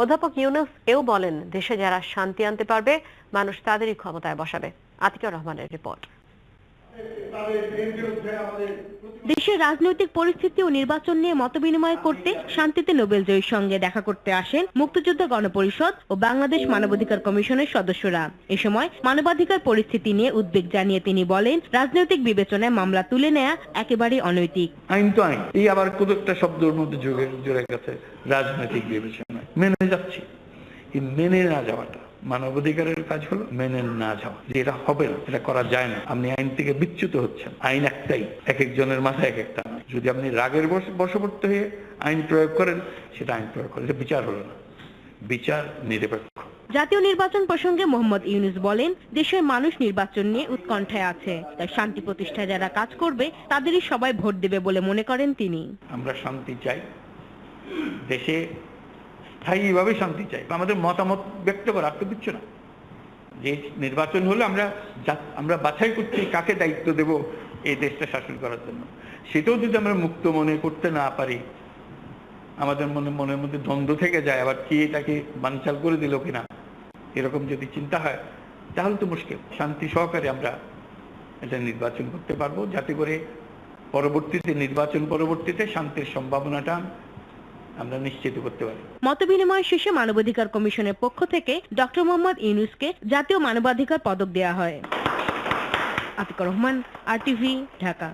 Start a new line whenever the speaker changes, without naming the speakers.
অধ্যাপক ইউনুস এও বলেন দেশে যারা শান্তি আনতে পারবে মানুষ তাদেরই ক্ষমতায় বসাবে। আতিকুর রহমানের রিপোর্ট।
দেশের রাজনৈতিক পরিস্থিতি ও নির্বাচন নিয়ে মতবিনিময় করতে শান্তিতে নোবেল জয়ীর সঙ্গে দেখা করতে আসেন মুক্তিযুদ্ধ গণপরিষদ ও বাংলাদেশ মানবাধিকার কমিশনের সদস্যরা। এ সময় মানবাধিকার পরিস্থিতি নিয়ে উদ্বেগ জানিয়ে তিনি বলেন রাজনৈতিক বিবেচনায় মামলা তুলে নেয়া একেবারেই অনৈতিক।
আইন তো আইন। এই আবার কোন একটা শব্দের মধ্যে জোরে গেছে রাজনৈতিক বিবেচনা। মেনে যাচ্ছি। এই মেনে না যাওয়াটা মানবাধিকারের কাজ হলো মেনে না যাওয়া। যে এটা হবে না এটা করা যায় না। আপনি আইন থেকে বিচ্যুত হচ্ছেন। আইন একটাই এক একজনের মাথায় এক একটা। যদি আপনি রাগের বশ- বশবর্তী হয়ে আইন প্রয়োগ করেন সেটা আইন প্রয়োগ করেন। বিচার হলো না। বিচার নিরপেক্ষ।
জাতীয় নির্বাচন প্রসঙ্গে মোহাম্মদ ইউনুস বলেন দেশের মানুষ নির্বাচন নিয়ে উৎকণ্ঠায় আছে। তাই শান্তি প্রতিষ্ঠায় যারা কাজ করবে তাদেরই সবাই ভোট দেবে বলে মনে করেন তিনি।
আমরা শান্তি চাই। দেশে স্থায়ীভাবে শান্তি চাই আমাদের মতামত ব্যক্ত করার তো না। যে নির্বাচন হলে আমরা আমরা বাছাই করছি, কাকে দায়িত্ব দেব এই দেশটা শাসন করার জন্য। সেটাও যদি আমরা মুক্ত মনে করতে না পারি, আমাদের মনে, মনের মধ্যে দ্বন্দ্ব থেকে যায়, আবার কে এটাকে বানচাল করে দিল কিনা, এরকম যদি চিন্তা হয়, তাহলে তো মুশকিল। শান্তি সহকারে আমরা এটা নির্বাচন করতে পারব, যাতে করে পরবর্তীতে, নির্বাচন পরবর্তীতে শান্তির সম্ভাবনাটা আমরা নিশ্চিত করতে পারি।
মতবিনিময় শেষে মানবাধিকার কমিশনের পক্ষ থেকে ডক্টর মোহাম্মদ ইউনুসকে জাতীয় মানবাধিকার পদক দেওয়া হয়। Atiqur Rahman, R TV Dhaka.